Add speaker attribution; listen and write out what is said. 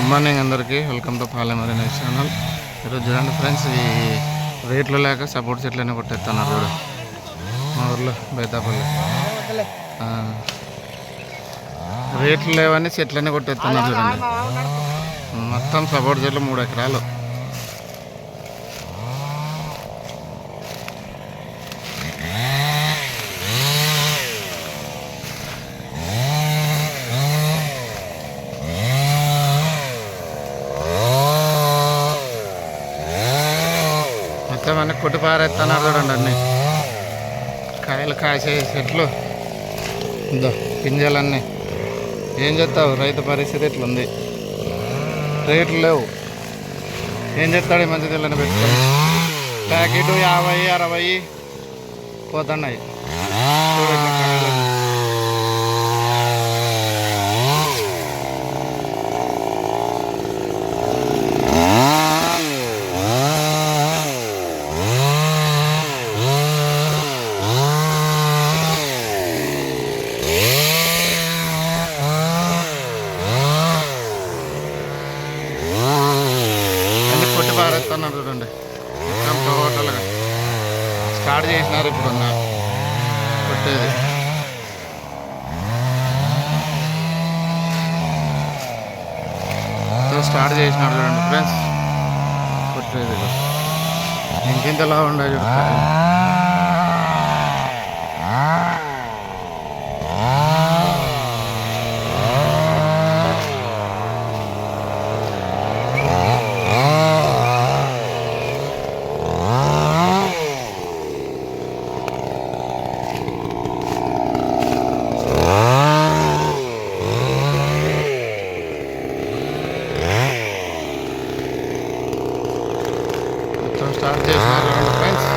Speaker 1: Good morning అందరికీ. Welcome to Palemari news channel ఈరోజు చూడండి ఫ్రెండ్స్ ఈ రేట్లు లేక సపోర్ట్ చెట్లనే కొట్టేస్తున్నారు చూడు. మా ఊర్లో బేతాపల్లి. రేట్లు లేవని చెట్లనే కొట్టేస్తున్నారు చూడండి. మొత్తం సపోర్ట్ చెట్లు మూడు ఎకరాలు. మొత్తం అన్ని పారేస్తున్నారు చూడండి అన్ని. కాయలు కాసే చెట్లు. ఇందో పింజలన్నీ ఏం చేస్తావు? రైతు పరిస్థితి ఇట్లుంది రేట్లు లేవు. ఏం చేస్తాడు ఈ మంచి తెల్లని పెట్టుకొని? ప్యాకెట్ యాభై అరవై పోతున్నాయి చూడు ఇట్లా కాయలు. అన్ని కొట్టి చూడండి. మొత్తం టోటల్గా స్టార్ట్ చేసినారు ఇప్పుడు ఉన్న కొట్టేది. స్టార్ట్ చేసినారు చూడండి ఫ్రెండ్స్. కొట్టేది. ఇంకెంతలా ఉండదు చూడండి మొత్తం స్టార్ట్ చేసినారు. చూడండి ఫ్రెండ్స్